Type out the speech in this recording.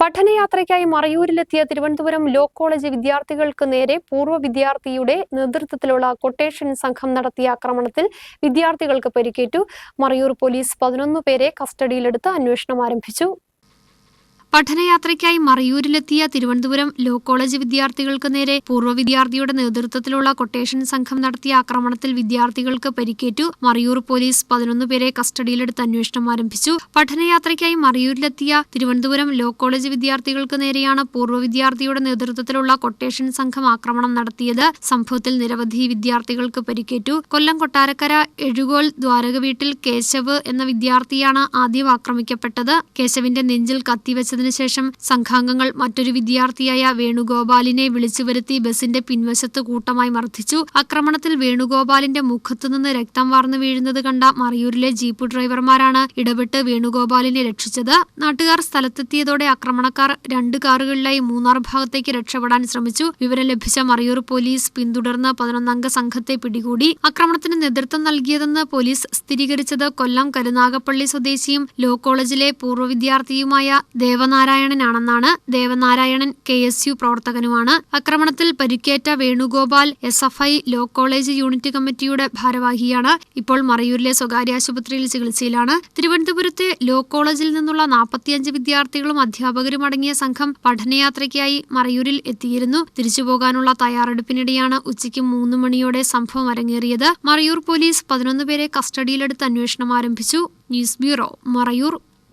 പഠനയാത്രയ്ക്കായി മറയൂരിലെത്തിയ Thiruvananthapuram law college വിദ്യാർത്ഥികൾക്ക് നേരെ പൂർവ വിദ്യാർത്ഥിയുടെ നേതൃത്വത്തിലുള്ള കൊട്ടേഷൻ സംഘം നടത്തിയ ആക്രമണത്തിൽ വിദ്യാർത്ഥികൾക്ക് പരിക്കേറ്റു. മറയൂർ പോലീസ് പതിനൊന്ന് പേരെ കസ്റ്റഡിയിലെടുത്ത് അന്വേഷണം ആരംഭിച്ചു. പഠനയാത്രയ്ക്കായി മറയൂരിലെത്തിയ തിരുവനന്തപുരം ലോ കോളേജ് വിദ്യാർത്ഥികൾക്ക് നേരെ പൂർവ വിദ്യാർത്ഥിയുടെ നേതൃത്വത്തിലുള്ള കൊട്ടേഷൻ സംഘം നടത്തിയ ആക്രമണത്തിൽ വിദ്യാർത്ഥികൾക്ക് പരിക്കേറ്റു. മറയൂർ പോലീസ് പതിനൊന്ന് പേരെ കസ്റ്റഡിയിലെടുത്ത് അന്വേഷണം ആരംഭിച്ചു. പഠനയാത്രയ്ക്കായി മറയൂരിലെത്തിയ തിരുവനന്തപുരം ലോ കോളേജ് വിദ്യാർത്ഥികൾക്ക് നേരെയാണ് പൂർവ വിദ്യാർത്ഥിയുടെ നേതൃത്വത്തിലുള്ള കൊട്ടേഷൻ സംഘം ആക്രമണം നടത്തിയത്. സംഭവത്തിൽ നിരവധി വിദ്യാർത്ഥികൾക്ക് പരിക്കേറ്റു. കൊല്ലം കൊട്ടാരക്കര എഴുകോൽ ദ്വാരക വീട്ടിൽ കേശവ് എന്ന വിദ്യാർത്ഥിയാണ് ആദ്യം ആക്രമിക്കപ്പെട്ടത്. കേശവിന്റെ നെഞ്ചിൽ കത്തിവെച്ചതിനു ശേഷം സംഘാംഗങ്ങൾ മറ്റൊരു വിദ്യാർത്ഥിയായ വേണുഗോപാലിനെ വിളിച്ചു വരുത്തി ബസിന്റെ പിൻവശത്ത് കൂട്ടമായി മർദ്ദിച്ചു. ആക്രമണത്തിൽ വേണുഗോപാലിന്റെ മുഖത്തുനിന്ന് രക്തം വാർന്നു വീഴുന്നത് കണ്ട മറയൂരിലെ ജീപ്പ് ഡ്രൈവർമാരാണ് ഇടപെട്ട് വേണുഗോപാലിനെ രക്ഷിച്ചത്. നാട്ടുകാർ സ്ഥലത്തെത്തിയതോടെ ആക്രമണക്കാർ രണ്ട് കാറുകളിലായി മൂന്നാർ ഭാഗത്തേക്ക് രക്ഷപ്പെടാൻ ശ്രമിച്ചു. വിവരം ലഭിച്ച മറയൂർ പോലീസ് പിന്തുടർന്ന് പതിനൊന്നംഗ സംഘത്തെ പിടികൂടി. ആക്രമണത്തിന് നേതൃത്വം നൽകിയതെന്ന് പോലീസ് സ്ഥിരീകരിച്ചത് കൊല്ലം കരുനാഗപ്പള്ളി സ്വദേശിയും ലോ കോളേജിലെ പൂർവ വിദ്യാർത്ഥിയുമായ ദേവനാരായണനാണെന്നാണ് ദേവനാരായണൻ കെ എസ് യു പ്രവർത്തകനുമാണ്. ആക്രമണത്തിൽ പരിക്കേറ്റ Venugopal S F I law college unit കമ്മിറ്റിയുടെ ഭാരവാഹിയാണ്. ഇപ്പോൾ മറയൂരിലെ സ്വകാര്യ ആശുപത്രിയിൽ ചികിത്സയിലാണ്. തിരുവനന്തപുരത്തെ ലോ കോളേജിൽ നിന്നുള്ള നാൽപ്പത്തിയഞ്ച് വിദ്യാർത്ഥികളും അധ്യാപകരും അടങ്ങിയ സംഘം പഠനയാത്രയ്ക്കായി മറയൂരിൽ എത്തിയിരുന്നു. തിരിച്ചുപോകാനുള്ള തയ്യാറെടുപ്പിനിടെയാണ് ഉച്ചയ്ക്ക് മൂന്ന് മണിയോടെ സംഭവം അരങ്ങേറിയത്. മറയൂർ പോലീസ് പതിനൊന്ന് പേരെ കസ്റ്റഡിയിലെടുത്ത് അന്വേഷണം ആരംഭിച്ചു. News bureau Marayur.